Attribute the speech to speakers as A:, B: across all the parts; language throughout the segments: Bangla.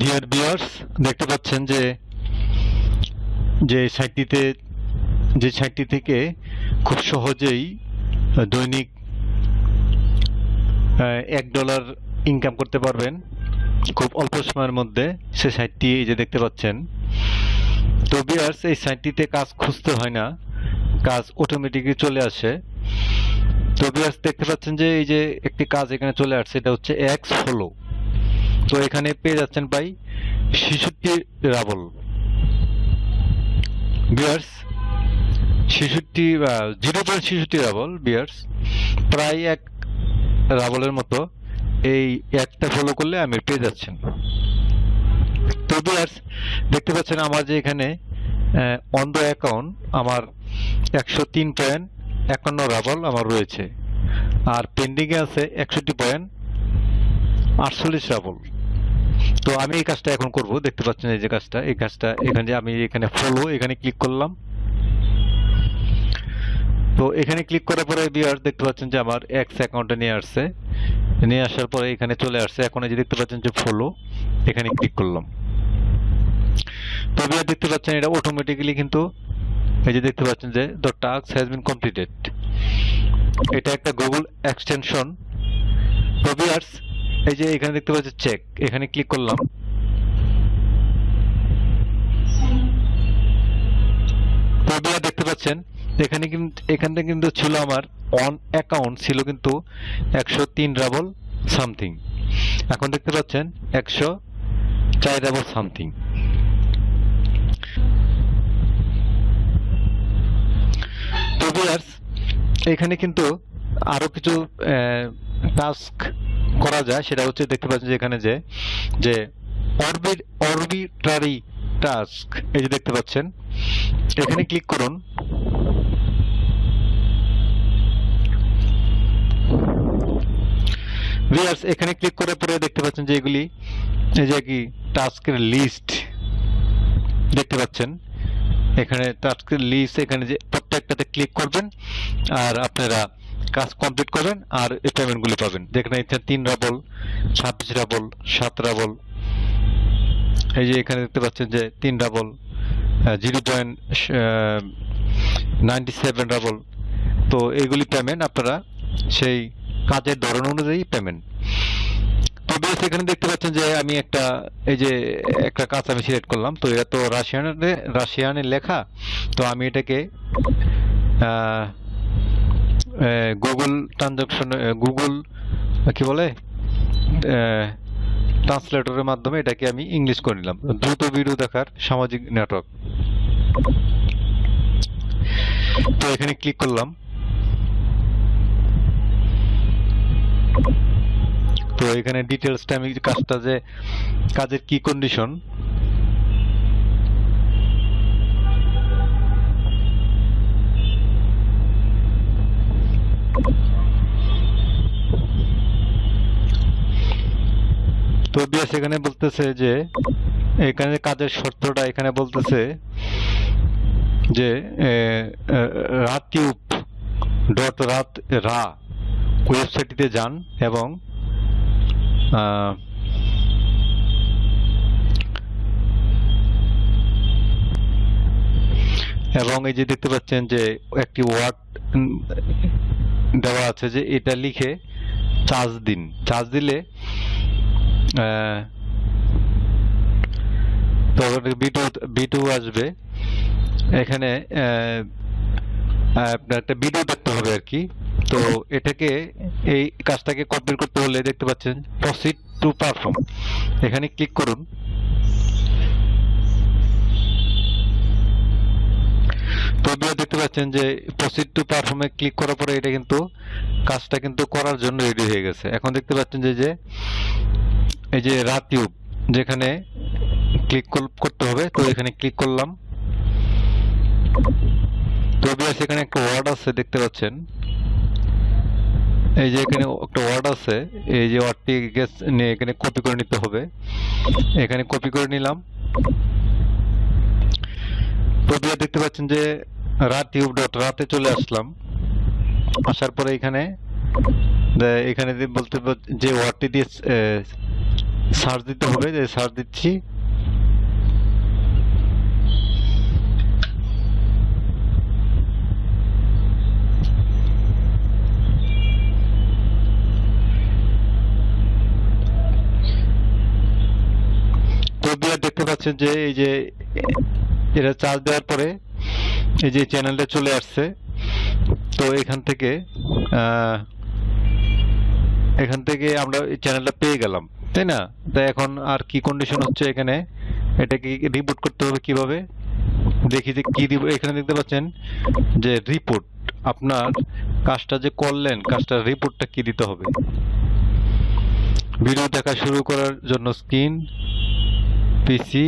A: ডিয়ার বিয়ার্স দেখতে পাচ্ছেন যে যে সাইটটিতে যে সাইটটি থেকে খুব সহজেই দৈনিক এক ডলার ইনকাম করতে পারবেন। খুব অল্প সময়ের মধ্যে সে সাইটটি এই যে দেখতে পাচ্ছেন। তো বিয়ার্স এই সাইটটিতে কাজ খুঁজতে হয় না। কাজ অটোমেটিকই চলে আসে। তো বিয়ার্স দেখতে পাচ্ছেন যে, এই যে একটি কাজ এখানে চলে আসছে, এটা হচ্ছে এক্স ফলো তো এখানে পেয়ে যাচ্ছেন ভাই ছেষট্টি রাবল। বিয়ার্স, ছেষট্টি জিরো পয়েন্ট ছেষট্টি রাবল, বিয়ার্স। প্রায় এক রাবলের মতো এই একটা ফলো করলে আমি পেয়ে যাচ্ছেন। তো বিয়ার্স, দেখতে পাচ্ছেন আমার যে এখানে অন দ্য অ্যাকাউন্ট আমার একশো তিন পয়েন্ট একান্ন রাবল আমার রয়েছে। আর পেন্ডিংয়ে আছে একষট্টি পয়েন্ট আটচল্লিশ রাবল। তো আমি এই কাজটা এখন করব, দেখতে পাচ্ছেন এই যে কাজটা, এই কাজটা এখানে যে আমি এখানে ফলো এখানে ক্লিক করলাম। তো এখানে ক্লিক করার পরে বিয়ার দেখতে পাচ্ছেন যে আমার এক্স অ্যাকাউন্টে নিয়ে আসছে। নিয়ে আসার পরে এখানে চলে আসছে, এখন এই যে দেখতে পাচ্ছেন যে ফলো এখানে ক্লিক করলাম। তো বিয়ার দেখতে পাচ্ছেন এটা অটোমেটিক্যালি কিন্তু এই যে দেখতে পাচ্ছেন যে the task has been completed এটা একটা গুগল এক্সটেনশন তো বিয়ার্স এই যে এখানে দেখতে পাচ্ছেন চেক এখানে ক্লিক করলাম। তো দেখতে পাচ্ছেন, এখানে কিন্তু এখানে কিন্তু ছিল আমার অন অ্যাকাউন্ট ছিল কিন্তু একশো তিন ডাবল সামথিং এখন দেখতে পাচ্ছেন, একশো চার ডাবল সামথিং তো এখানে কিন্তু আরও কিছু টাস্ক করা যায়, সেটা হচ্ছে দেখতে পাচ্ছেন যে এখানে যে যে অরবিট অরবিটারি টাস্ক এই যে দেখতে পাচ্ছেন, এখানে ক্লিক করুন। ভিউয়ার্স এখানে ক্লিক করার পরে দেখতে পাচ্ছেন যে এগুলি, এই যে কি টাস্কের লিস্ট দেখতে পাচ্ছেন। এখানে টাস্কের লিস্ট এখানে যে প্রত্যেকটাতে ক্লিক করবেন, আর আপনারা কাজ কমপ্লিট করবেন আর এই পেমেন্টগুলি পাবেন। দেখেন এখানে তিন রাবল, ছাব্বিশ রাবল, সাত রাবল। এই যে এখানে দেখতে পাচ্ছেন যে তিন ruble zero point ninety seven ruble. তো এইগুলি পেমেন্ট আপনারা সেই কাজের ধরন অনুযায়ী পেমেন্ট তো বেশ, এখানে দেখতে পাচ্ছেন যে আমি একটা, এই যে একটা কাজ আমি সিলেক্ট করলাম। তো এটা তো রাশিয়ানে রাশিয়ানে লেখা। তো আমি এটাকে গুগল ট্রানজাকশন গুগল কি বলে? ট্রান্সলেটরের মাধ্যমে এটাকে আমি ইংলিশ করে নিলাম। দ্রুত ভিডিও দেখার সামাজিক নেটওয়ার্ক তো এখানে ক্লিক করলাম। তো এখানে ডিটেলসটা আমি কাজটা যে, কাজের কি কন্ডিশন তো বিয়াস এখানে বলতেছে যে, এখানে কাজের শর্তটা এখানে বলতেছে যে রাতিউপ ডট রাত রা, ওয়েবসাইটটিতে যান এবং এবং এই যে দেখতে পাচ্ছেন যে একটি ওয়ার্ড দেওয়া আছে যে, এটা লিখে চার্জ দিন। চার্জ দিলে আসবে। এখানে আপনার একটা ভিডিও দেখতে হবে আর কি। তো এটাকে, এই কাজটাকে কমপ্লিট করতে হলে দেখতে পাচ্ছেন প্রসিড টু পারফর্ম এখানে ক্লিক করুন। তো দেখতে পাচ্ছেন যে প্রসিড টু পারফর্মে ক্লিক করার পরে এটা কিন্তু, কাজটা কিন্তু করার জন্য রেডি হয়ে গেছে। এখন দেখতে পাচ্ছেন যে যে এই যে রাতিউব যেখানে ক্লিক করতে হবে, তো এখানে ক্লিক করলাম। তো এখানে একটা ওয়ার্ড আছে দেখতে পাচ্ছেন। এই যে এখানে একটা ওয়ার্ড আছে, এই যে ওয়ার্ডটি এখানে কপি করে নিতে হবে। এখানে কপি করে নিলাম। তো দেখতে পাচ্ছেন যে রাত টিউব ডট রাতে চলে আসলাম। আসার পরে এখানে এখানে বলতে যে ওয়ার্ডটি দিয়ে সার্চ দিতে হবে, যে সার্চ দিচ্ছি। দেখতে পাচ্ছেন যে এই যে এটা চার্জ দেওয়ার পরে এই যে চ্যানেলটা চলে আসছে। তো এখান থেকে এখান থেকে আমরা এই চ্যানেলটা পেয়ে গেলাম। তাই না? তাই এখন আর কি কন্ডিশন হচ্ছে এখানে? এটাকে রিপোর্ট করতে হবে কীভাবে? দেখি যে কি রিপোর্ট এখানে দেখতে পাচ্ছেন যে রিপোর্ট আপনার কাজটা যে করলেন, কাজটার রিপোর্টটা কি দিতে হবে? ভিডিও দেখা শুরু করার জন্য স্ক্রিন পিসি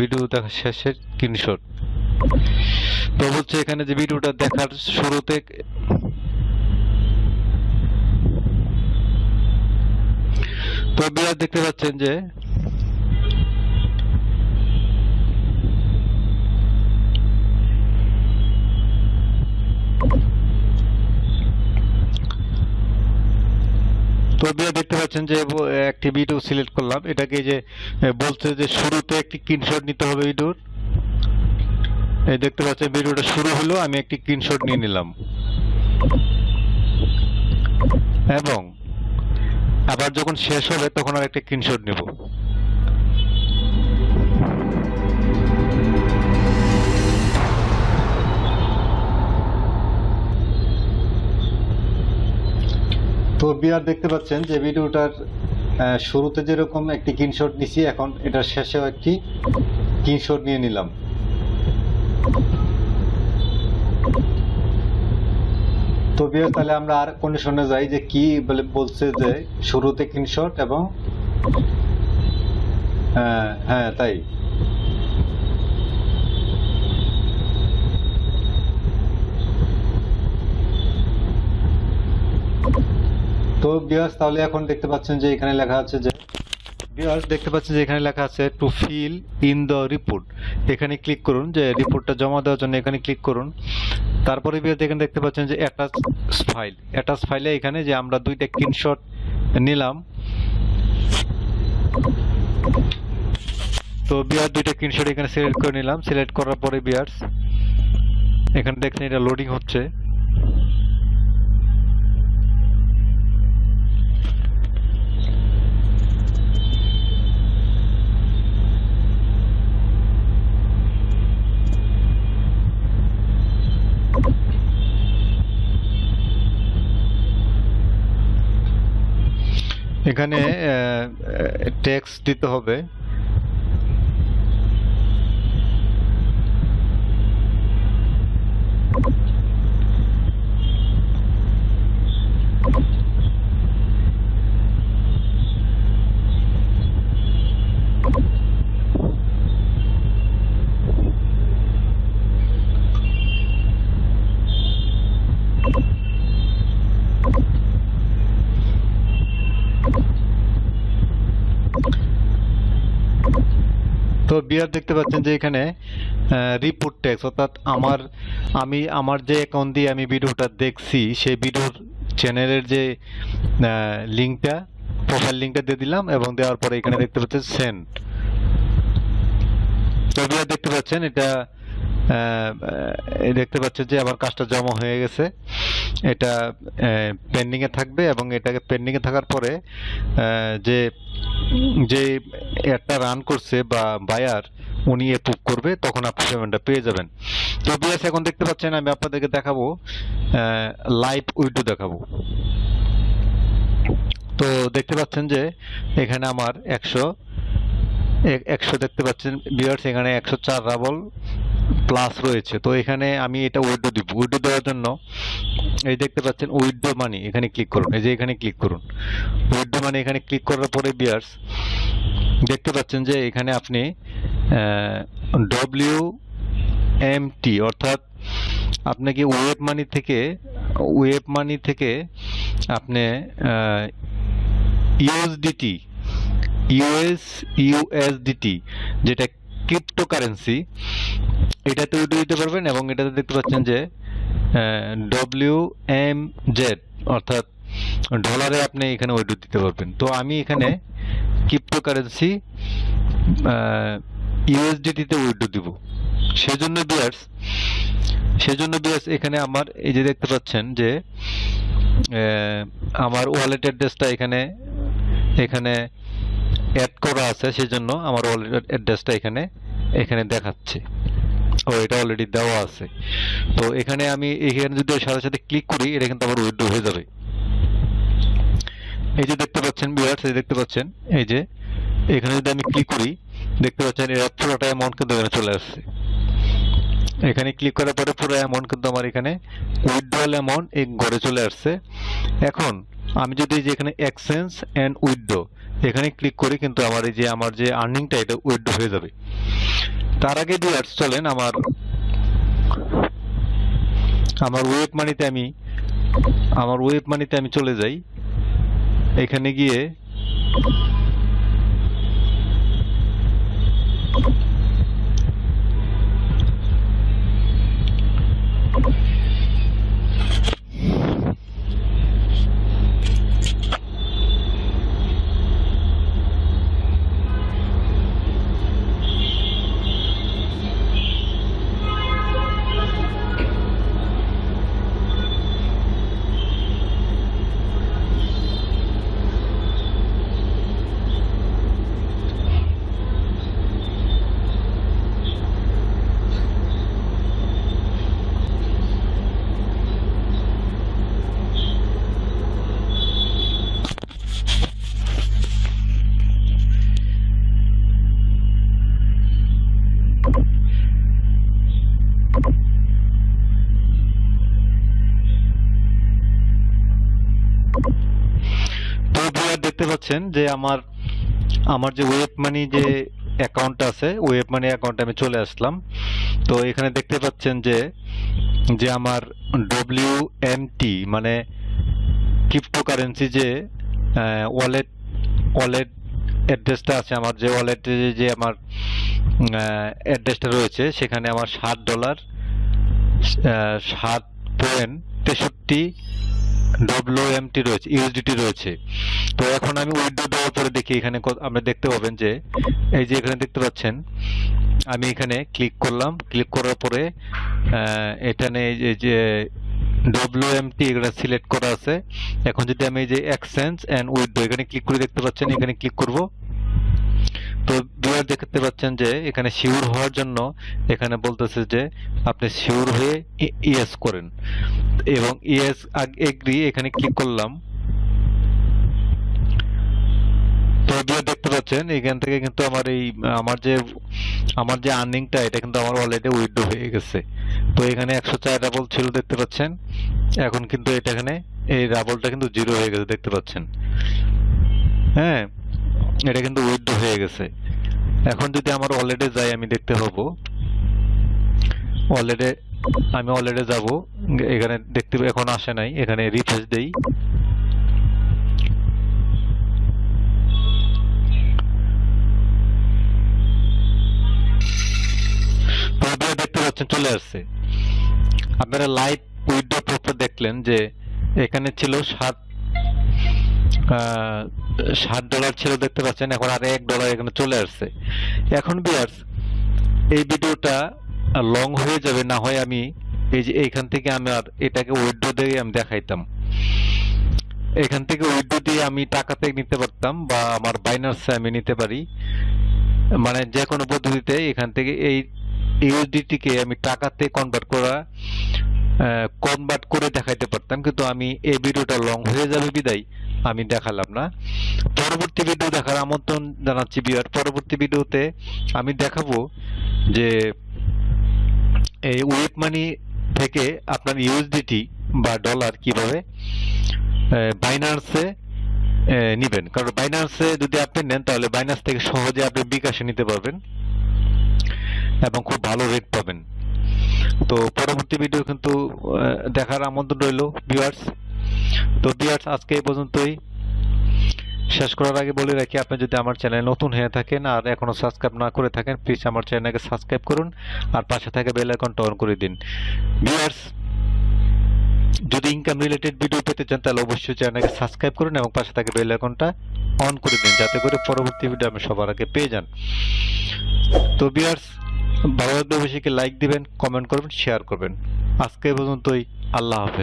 A: ভিডিও দেখা শেষের স্ক্রিনশট তো বলছে এখানে যে ভিডিওটা দেখার শুরুতে তো বিরাট দেখতে পাচ্ছেন যে তো বিয়া দেখতে পাচ্ছেন যে একটি ভিডিও সিলেক্ট করলাম। এটাকে যে বলছে যে শুরুতে একটি স্ক্রিনশট নিতে হবে ভিডিওর এই দেখতে পাচ্ছেন ভিডিওটা শুরু হলো, আমি একটি স্ক্রিনশট নিয়ে নিলাম। এবং আবার যখন শেষ হবে, তখন আর একটা স্ক্রিনশট নেব। তো বিয়ার দেখতে পাচ্ছেন যে ভিডিওটার শুরুতে যেরকম একটি স্ক্রিনশট নিছি, এখন এটার শেষেও একটি স্ক্রিনশট নিয়ে নিলাম। তাহলে আমরা আর কন্ডিশনে যাই যে কি বলে বলছে যে শুরুতে স্ক্রিনশট এবং হ্যাঁ হ্যাঁ তাই। তো বিয়াস তাহলে এখন দেখতে পাচ্ছেন যে এখানে লেখা আছে যে দেখতে পাচ্ছেন যে এখানে লেখা আছে to fill in the report এখানে ক্লিক করুন, যে রিপোর্টটা জমা দেওয়ার জন্য এখানে ক্লিক করুন। তারপরে বিয়াস এখানে দেখতে পাচ্ছেন যে অ্যাটাচ ফাইল অ্যাটাচ ফাইলে এখানে যে আমরা দুইটা স্ক্রিনশট নিলাম। তো বিয়ার দুইটা স্ক্রিনশট এখানে সিলেক্ট করে নিলাম। সিলেক্ট করার পরে বিয়ার্স, এখানে দেখেন এটা লোডিং হচ্ছে। এখানে ট্যাক্স দিতে হবে। তো বিয়ার দেখতে পাচ্ছেন যে এখানে রিপোর্ট ট্যাক্স অর্থাৎ আমার, আমি আমার যে অ্যাকাউন্ট দিয়ে আমি ভিডিওটা দেখছি, সেই ভিডিওর চ্যানেলের যে লিঙ্কটা প্রোফাইল লিঙ্কটা দিয়ে দিলাম এবং দেওয়ার পরে এখানে দেখতে পাচ্ছেন সেন্ট তো বিয়ার দেখতে পাচ্ছেন এটা দেখতে পাচ্ছেন যে আমার কাজটা জমা হয়ে গেছে। এটা পেন্ডিং এ থাকবে এবং এটাকে পেন্ডিং এ থাকার পরে যে যে একটা রান করছে বা বায়ার উনি অ্যাপ্রুভ করবে, তখন আপনি পেমেন্টটা পেয়ে যাবেন। তো বিএস এখন দেখতে পাচ্ছেন, আমি আপনাদেরকে দেখাবো লাইভ উইডো দেখাবো। তো দেখতে পাচ্ছেন যে, এখানে আমার একশো একশো দেখতে পাচ্ছেন। বিয়ার্স, এখানে একশো চার রাবল প্লাস রয়েছে। তো এখানে আমি এটা উইডো দিব। উইডো দেওয়ার জন্য এই দেখতে পাচ্ছেন উইডো মানি এখানে ক্লিক করুন। এই যে এখানে ক্লিক করুন। উইডো মানি এখানে ক্লিক করার পরে বিয়ার্স দেখতে পাচ্ছেন যে এখানে আপনি ডব্লিউ এম টি অর্থাৎ আপনাকে ওয়েব মানি থেকে ওয়েব মানি থেকে আপনি ইউএসডিটি ইউএস ইউএসডিটি যেটা ক্রিপ্টোকারেন্সি এটাতে উঠে দিতে পারবেন এবং এটাতে দেখতে পাচ্ছেন যে ডব্লিউ এম জেড অর্থাৎ ডলারে আপনি এখানে উইথড্র দিতে পারবেন। তো আমি এখানে ক্রিপ্টোকারেন্সি ইউএসডিটিতে উইথড্র দিব। সেজন্য বিয়ার্স সেজন্য বিয়ার্স এখানে আমার এই যে দেখতে পাচ্ছেন যে আমার ওয়ালেট অ্যাড্রেসটা এখানে এখানে অ্যাড করা আছে, সেজন্য আমার ওয়ালেট অ্যাড্রেসটা এখানে এখানে দেখাচ্ছে। ও, এটা অলরেডি দেওয়া আছে। তো এখানে আমি, এখানে যদি সাথে সাথে ক্লিক করি, এটা কিন্তু আমার উইথড্র হয়ে যাবে। এই যে দেখতে পাচ্ছেন ভিউয়ার্স এই দেখতে পাচ্ছেন, এই যে এখানে যদি আমি ক্লিক করি, দেখতে পাচ্ছেন এর পুরোটা অ্যামাউন্ট কিন্তু এখানে চলে আসছে। এখানে ক্লিক করার পরে পুরো অ্যামাউন্ট কিন্তু আমার এখানে উইথড্রয়াল অ্যামাউন্ট এই ঘরে চলে আসছে। এখন আমি যদি যে এখানে এক্সচেঞ্জ অ্যান্ড উইথড্র এখানে ক্লিক করি কিন্তু আমার এই যে আমার যে আর্নিংটা এটা উইথড্র হয়ে যাবে। তার আগে ভিউয়ার্স চলেন, আমার আমার ওয়েব মানিতে আমি, আমার ওয়েব মানিতে আমি চলে যাই। এখানে গিয়ে দেখতে পাচ্ছেন যে আমার আমার যে ওয়েব মানি যে অ্যাকাউন্ট আছে ওয়েব মানি অ্যাকাউন্টে আমি চলে আসলাম। তো এখানে দেখতে পাচ্ছেন যে যে আমার ডব্লিউ এম টি মানে ক্রিপ্টোকারেন্সি যে ওয়ালেট ওয়ালেট অ্যাড্রেসটা আছে আমার যে ওয়ালেটে যে আমার অ্যাড্রেসটা রয়েছে, সেখানে আমার ষাট ডলার সাত পয়েন্ট তেষট্টি ডব্লিউএমটি রয়েছে ইউএসডিটি রয়েছে। তো এখন আমি উইথড্র দেওয়ার পরে দেখি এখানে আপনি দেখতে পাবেন যে, এই যে এখানে দেখতে পাচ্ছেন, আমি এখানে ক্লিক করলাম ক্লিক করার পরে এখানে এই যে ডব্লিউএমটি এখানে সিলেক্ট করা আছে। এখন যদি আমি যে এক্সচেঞ্জ এন্ড উইথড্র এখানে ক্লিক করে দেখতে পাচ্ছেন, এখানে ক্লিক করব। তো ভিউয়ার দেখতে পাচ্ছেন যে এখানে শিওর হওয়ার জন্য এখানে বলতেছে যে আপনি শিওর হয়ে ইয়েস করেন। এবং ইয়েস এগ্রি এখানে ক্লিক করলাম। তো ভিউয়ার দেখতে পাচ্ছেন এখান থেকে কিন্তু আমার এই, আমার যে আমার যে আর্নিংটা এটা কিন্তু আমার অলরেডি উইথড্র হয়ে গেছে। তো এখানে একশো চার ডাবল ছিল, দেখতে পাচ্ছেন? এখন কিন্তু এটা এখানে, এই ডাবলটা কিন্তু জিরো হয়ে গেছে, দেখতে পাচ্ছেন? হ্যাঁ এটা কিন্তু উইথড্র হয়ে গেছে। এখন যদি আমার অলরেডি যাই, আমি দেখতে পাবো। অলরেডি আমি অলরেডি যাব। এখানে দেখতে, এখন আসে নাই। এখানে রিফ্রেশ দেই। পাচ্ছেন চলে আসছে। আপনারা লাইভ উইথড্র প্রপর দেখলেন যে এখানে ছিল সাত ষাট ডলার ছিল দেখতে পাচ্ছেন, এখন আর এক ডলার এখানে চলে আসছে। এখন বিয়ার্স এই ভিডিওটা লং হয়ে যাবে, না হয় আমি এই যে এইখান থেকে আমি আর এটাকে উইথড্র দিয়ে আমি দেখাইতাম। এখান থেকে উইথড্র দিয়ে আমি টাকাতে নিতে পারতাম বা আমার বাইনার্সে আমি নিতে পারি। মানে যে কোনো পদ্ধতিতে এখান থেকে এই ইউএসডিটি কে আমি টাকাতে কনভার্ট করা কনভার্ট করে দেখাইতে পারতাম, কিন্তু আমি এই ভিডিওটা লং হয়ে যাবে বিদায়, আমি দেখালাম না। পরবর্তী ভিডিও দেখার আমন্ত্রণ জানাচ্ছি বিয়ার পরবর্তী ভিডিওতে আমি দেখাবো যে এই ওয়েব মানি থেকে আপনার ইউএসডিটি বা ডলার কীভাবে বাইনান্সে নিবেন। কারণ বাইনান্সে যদি আপনি নেন, তাহলে বাইনান্স থেকে সহজে আপনি বিকাশে নিতে পারবেন। এবং খুব ভালো রেট পাবেন। তো পরবর্তী ভিডিও কিন্তু দেখার আমন্ত্রণ রইল ভিউয়ার্স তো ভিউয়ার্স আজকে এই পর্যন্তই। শেষ করার আগে বলে রাখি, আপনি যদি আমার চ্যানেল নতুন হয়ে থাকেন আর এখনও সাবস্ক্রাইব না করে থাকেন প্লিজ আমার চ্যানেলকে সাবস্ক্রাইব করুন আর পাশে থাকা বেল আইকনটা অন করে দিন। ভিউয়ার্স যদি ইনকাম রিলেটেড ভিডিও পেতে চান, তাহলে অবশ্যই চ্যানেলকে সাবস্ক্রাইব করুন এবং পাশে থাকা বেল আইকনটা অন করে দিন, যাতে করে পরবর্তী ভিডিও আমি সবার আগে পেয়ে যান। তো ভিউয়ার্স ভালো লাগলে অবশ্যই লাইক দিবেন কমেন্ট করবেন শেয়ার করবেন। আজকে পর্যন্তই। আল্লাহ হাফেজ।